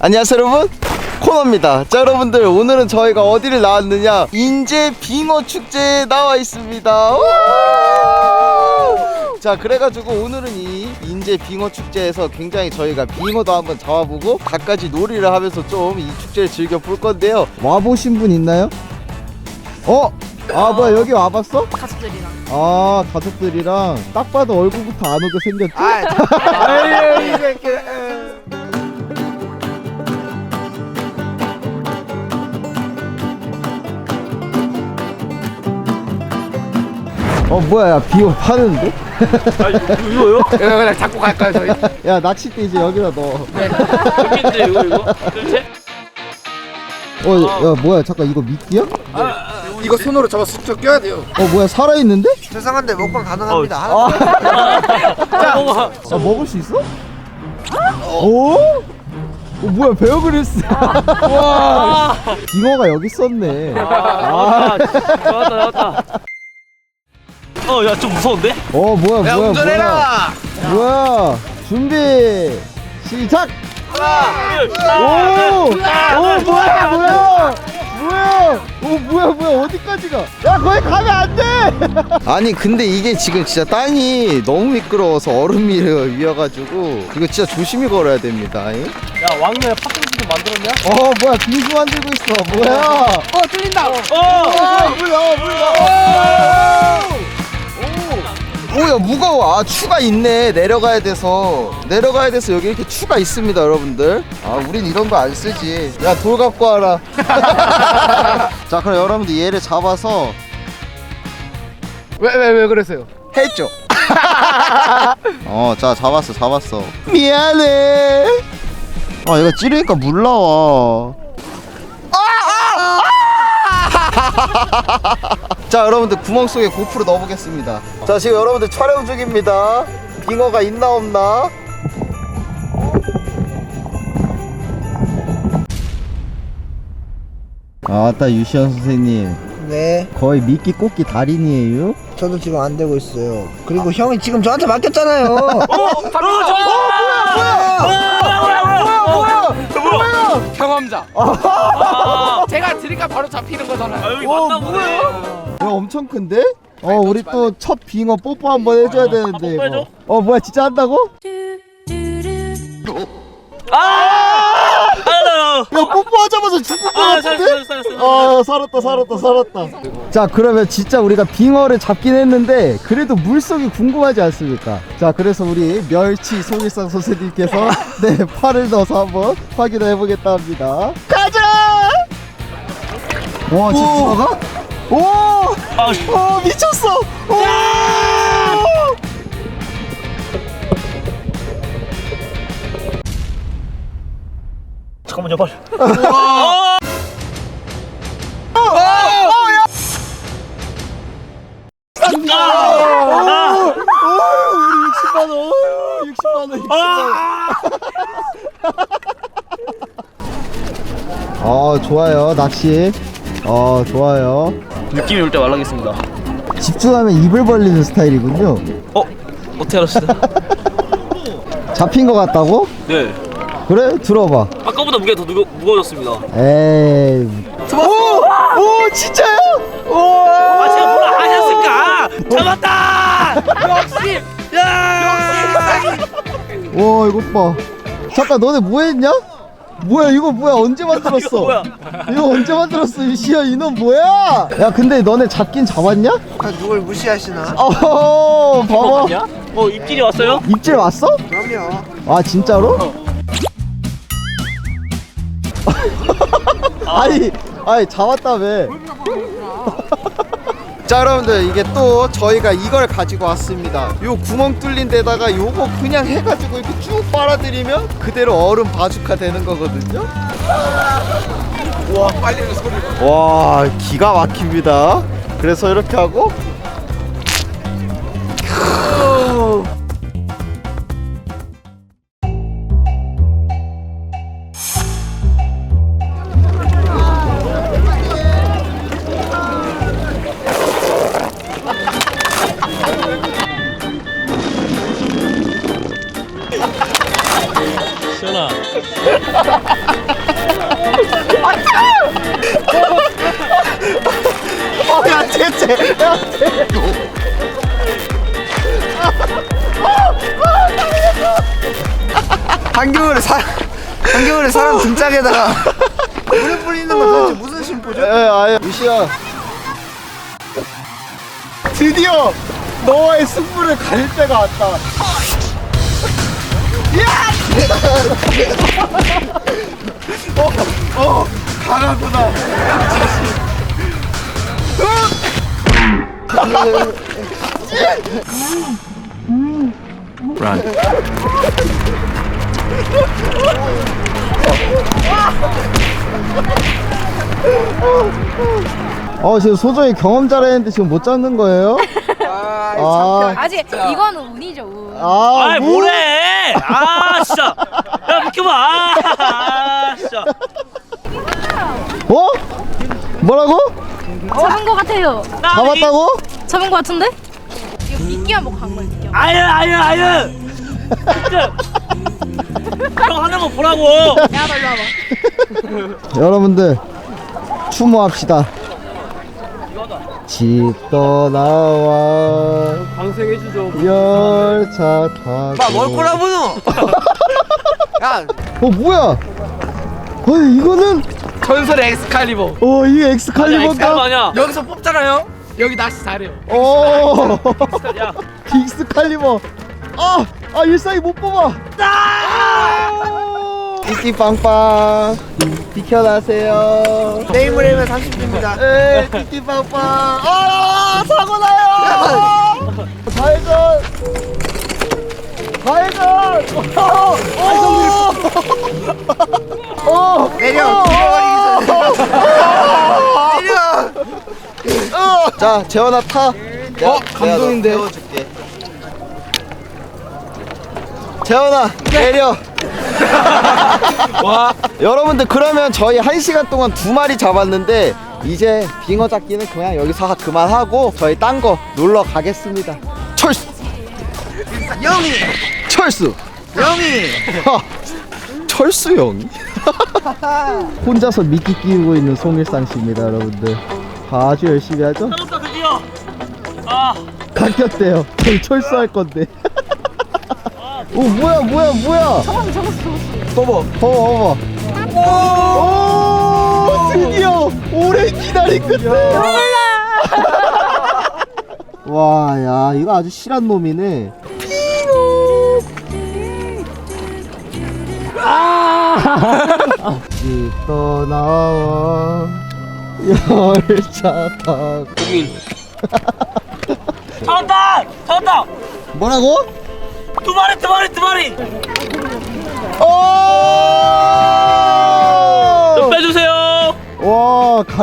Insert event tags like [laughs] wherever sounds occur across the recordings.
안녕하세요 여러분 코너입니다 자 여러분들 오늘은 저희가 어디를 나왔느냐 인제 빙어 축제에 나와 있습니다 우! 자 그래가지고 오늘은 이 인제 빙어 축제에서 굉장히 저희가 빙어도 한번 잡아보고 갖가지 놀이를 하면서 좀 이 축제를 즐겨 볼 건데요 와보신 분 있나요? 어? 아 뭐야 여기 와봤어? 가족들이랑 아 가족들이랑 딱 봐도 얼굴부터 안 오게 생겼지? [laughs] 아이 새끼. 어 뭐야 야 빙어 파는데? 이거요? [laughs] 이거 그냥 잡고 갈까요 저희? 야 낚싯대 이제 여기다 넣어 여기인데 이거 이거 그렇지? 어, 야, 뭐야, 잠깐, 이거 미끼야? 이거 손으로 잡아 쑥쑥 껴야 돼요. 어, 뭐야, 살아있는데? 죄송한데 먹방 가능합니다. 어, 자 먹어 아, 먹을 수 있어? 오? 어, 뭐야, 베어그릴스. [laughs] 와, 빙어가 여기 있었네. 아 좋았다 좋았다 어 야 좀 무서운데? 어, 뭐야, 야 뭐야, 운전해라. 뭐야. 뭐야, 준비, 시작! 오! 오, 뭐야, 뭐야! 뭐야! 오, 뭐야, 뭐야, 어디까지 가? 야, 거기 가면 안 돼! [laughs] 아니, 근데 이게 지금 진짜 땅이 너무 미끄러워서 얼음이 위어가지고, 이거 진짜 조심히 걸어야 됩니다. 잉? 야 왕래 팥빙수 만들었냐? 어, 뭐야, 빙수 만들고 있어. 뭐야? 어 뚫린다. 어! 아, 물 나와, 물 오야 무거워. 아 추가 있네. 내려가야 돼서. 내려가야 돼서 여기 이렇게 추가 있습니다 여러분들. 아 우린 이런 거 안 쓰지. 야 돌 갖고 와라. [laughs] 자 그럼 여러분들 얘를 잡아서 왜 왜 왜 그러세요? 해줘. [laughs] 어자 잡았어 잡았어. 미안해. 아 얘가 찌르니까 물 나와 [laughs] 자 여러분들 구멍 속에 고프로 넣어보겠습니다. 자 지금 여러분들 촬영 중입니다. 빙어가 있나 없나? 아따 유시현 선생님. 네, 거의 미끼 꽂기 달인이에요? 저도 지금 안 되고 있어요. 그리고 형이 지금 저한테 맡겼잖아요. [laughs] 경험자. 제가 드니까? 바로 잡히는 거잖아요. 아 여기 맞나 보네 야 엄청 큰데? 어 우리 또 첫 빙어 뽀뽀 한번 해줘야 되는데 뽀뽀 해줘? 이거. 어 뭐야 진짜 한다고? 아! 아나 야 뽀뽀하자마자 죽을 것아 같은데? 살았어 살았어 아 살았다 살았다 살았다 자 그러면 진짜 우리가 빙어를 잡긴 했는데 그래도 물속이 궁금하지 않습니까 자 그래서 우리 멸치 송일상 선생님께서 [laughs] 네 팔을 넣어서 한번 확인해 보겠다 합니다 가자 와 진짜 들어가? 오! 아, 오 미쳤어! 오! 잠깐만요 빨리. 오! 우리 60만 원 60만 원. 60만 원어 좋아요. 낚시. 어 좋아요 느낌이 올 때 말라겠습니다 집중하면 입을 벌리는 스타일이군요 어? 어떻게 알았어요? [laughs] 잡힌 것 같다고? 네 그래 들어봐 아까보다 무게가 더 무거, 무거워졌습니다 에이 오! 오 진짜요? 오! 아 제가 뭐라 하셨을까? 잡았다! 역시! 야! 와 이것 봐 잠깐 너네 뭐 했냐? 뭐야 이거 뭐야 언제 만들었어? 이거 뭐야? 이거 언제 만들었어 이 시야 이놈 뭐야? 야 근데 너네 잡긴 잡았냐? 아, 누굴 무시하시나? 어허 봐봐? 어 입질이 왔어요? 입질 왔어? 그럼요. 아 진짜로? [laughs] 아니 아니 잡았다며 [laughs] 자 여러분들 이게 또 저희가 이걸 가지고 왔습니다. 요 구멍 뚫린 데다가 요거 그냥 해가지고 이렇게 쭉 빨아들이면 그대로 얼음 바주카 되는 거거든요. 와 빨리는 소리. 와 기가 막힙니다. 그래서 이렇게 하고 [laughs] 한겨울에 사 한겨울에 사람 등짝에다가 물을 뿌리는 건 도대체 무슨 심보죠? 에, 아예 루시야 드디어 너와의 승부를 가릴 때가 왔다 야! [laughs] 어, 어, 강하구나 어 지금 소정이 경험자라 했는데 지금 못 잡는 거예요? 아, 아직 이건 운이죠 운. 아, 아이 뭐? 뭐래 아 진짜 야 비켜봐 아 진짜 어? 뭐라고? 잡은 거 같아요. 잡았다고? 잡은 거 같은데? 이거 미끼만 먹고 간 거예요. 미끼. 아유 아유 아유 [laughs] 진짜 형 하는 거 보라고 야, 너 일로 와봐. [laughs] 여러분들 추모합시다 집 떠나와 방생해 주죠. 열차 타고 뭘 꼬라보노? [laughs] 야어 뭐야 어 이거는 전설의 엑스칼리버. 어 이게 아니야 엑스칼 엑스칼리버인가? 아니야 여기서 뽑잖아요. 여기 낚시 잘해요. 어야 [laughs] 엑스칼리버 아! 아 일상이 못 뽑아 띠띠빵빵 비켜나세요 내일 모레면 30분입니다. 에이 띠띠빵빵 아 사고 나요 [laughs] 좌회전 좌회전 어, [laughs] 어, 내려. 내려. 자 재원아 타. 내가- 어, 감동인데. 내가 너 태워줄게. 재원아 내려. [laughs] 와. 여러분들 그러면 저희 한 시간 동안 두 마리 잡았는데 이제 빙어 잡기는 그냥 여기서 하- 그만하고 저희 딴 거 놀러 가겠습니다. 철수. 영희. 철수. 영희. 하, 철수 형이 [laughs] 혼자서 미끼 끼우고 있는 송일상 씨입니다 여러분들. 아주 열심히 하죠 드디어 아. 깎였대요. 저희 철수할 건데. 오 뭐야 뭐야 뭐야? 잡았어, 잡았어, 잡았어. 봐봐 봐봐 봐봐 오! 드디어 오래 기다린 끝에. [laughs] 와야 이거 아주 실한 놈이네. 집 떠나와 열차 타고 잡았다! 잡았다! 뭐라고? 두 마리 두 마리 두 마리! 좀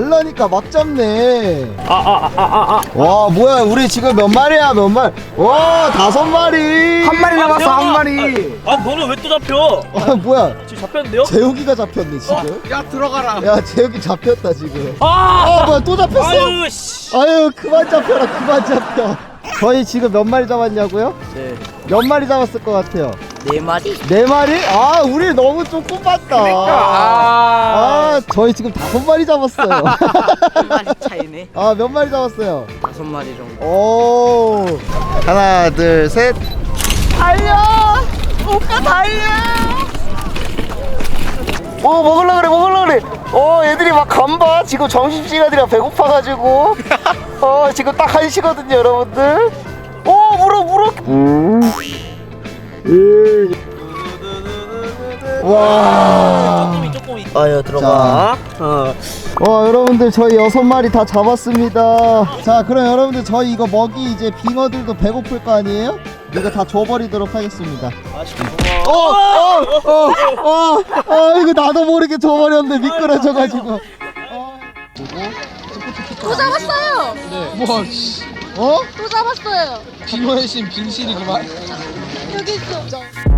갈라니까 막 잡네. 아 아 아 아 아. 와 뭐야 우리 지금 몇 마리야 몇 마리? 와 다섯 마리. 한 마리 남았어 한 마리. 아 너는 왜 또 잡혀? 아 뭐야? 지금 잡혔는데요? 재욱이가 잡혔네 지금. 야 들어가라. 야 재욱이 잡혔다 지금. 아! 아 뭐야 또 잡혔어? 아유 씨. 아유 그만 잡혀라 그만 잡혀. 저희 지금 몇 마리 잡았냐고요? 몇 마리 잡았을 것 같아요? 네 마리. 네 마리? 아 우리 너무 조금 봤다. 아. 아 저희 지금 다섯 마리 잡았어요. [laughs] 한 마리 차이네. 아 몇 마리 잡았어요? 다섯 마리 정도. 오. 하나 둘 셋. 달려! 오빠 달려! 어 먹을라 그래 먹을라 그래. 어 애들이 막 간봐 지금 점심시간이라 배고파가지고. 어 지금 딱 1시거든요 여러분들. 오 물어 물어. 와 아유 들어가. 어. 와 여러분들 저희 여섯 마리 다 잡았습니다 자 그럼 여러분들 저희 이거 먹이 이제 빙어들도 배고플 거 아니에요? 이거 다 줘버리도록 하겠습니다 어, 어, 어, 어, 어, 이거 나도 모르게 줘버렸네 미끄러져가지고 또 잡았어요. 뭐 씨, 어? 또 잡았어요. 빙어의 신 빙신이구만. 여기 있어.